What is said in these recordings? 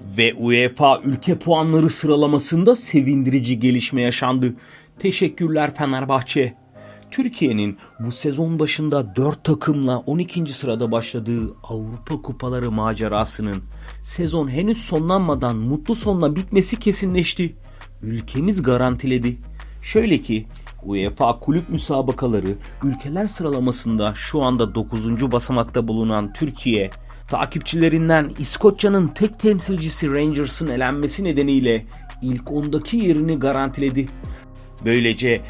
Ve UEFA ülke puanları sıralamasında sevindirici gelişme yaşandı. Teşekkürler Fenerbahçe. Türkiye'nin bu sezon başında 4 takımla 12. sırada başladığı Avrupa Kupaları macerasının sezon henüz sonlanmadan mutlu sonla bitmesi kesinleşti. Ülkemiz garantiledi. Şöyle ki UEFA kulüp müsabakaları ülkeler sıralamasında şu anda 9. basamakta bulunan Türkiye, takipçilerinden İskoçya'nın tek temsilcisi Rangers'ın elenmesi nedeniyle ilk 10'daki yerini garantiledi. Böylece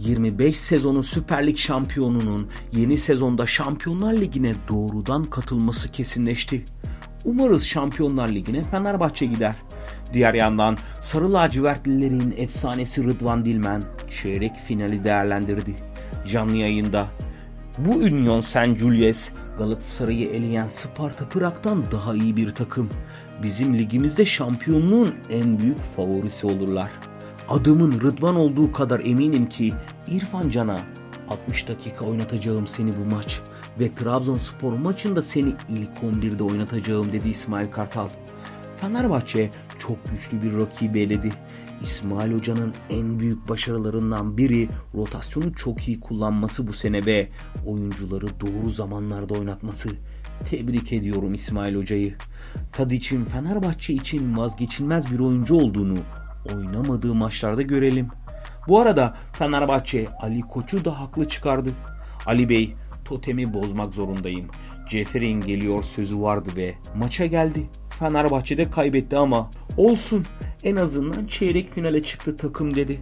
2024-25 sezonu Süper Lig şampiyonunun yeni sezonda Şampiyonlar Ligi'ne doğrudan katılması kesinleşti. Umarız Şampiyonlar Ligi'ne Fenerbahçe gider. Diğer yandan Sarı Lacivertlilerin efsanesi Rıdvan Dilmen çeyrek finali değerlendirdi. Canlı yayında bu Union Saint Julius Galatasaray'ı eleyen Sparta Prag'dan daha iyi bir takım. Bizim ligimizde şampiyonluğun en büyük favorisi olurlar. Adımın Rıdvan olduğu kadar eminim ki İrfan Can'a 60 dakika oynatacağım seni bu maç ve Trabzonspor maçında seni ilk 11'de oynatacağım dedi İsmail Kartal. Fenerbahçe çok güçlü bir rakibi eledi. İsmail Hoca'nın en büyük başarılarından biri rotasyonu çok iyi kullanması bu sene ve oyuncuları doğru zamanlarda oynatması. Tebrik ediyorum İsmail Hoca'yı. Tadiç'in Fenerbahçe için vazgeçilmez bir oyuncu olduğunu oynamadığı maçlarda görelim. Bu arada Fenerbahçe Ali Koç'u da haklı çıkardı. Ali Bey, totemi bozmak zorundayım. Cefer'in geliyor sözü vardı ve maça geldi. Fenerbahçe'de kaybetti ama olsun en azından çeyrek finale çıktı takım dedi.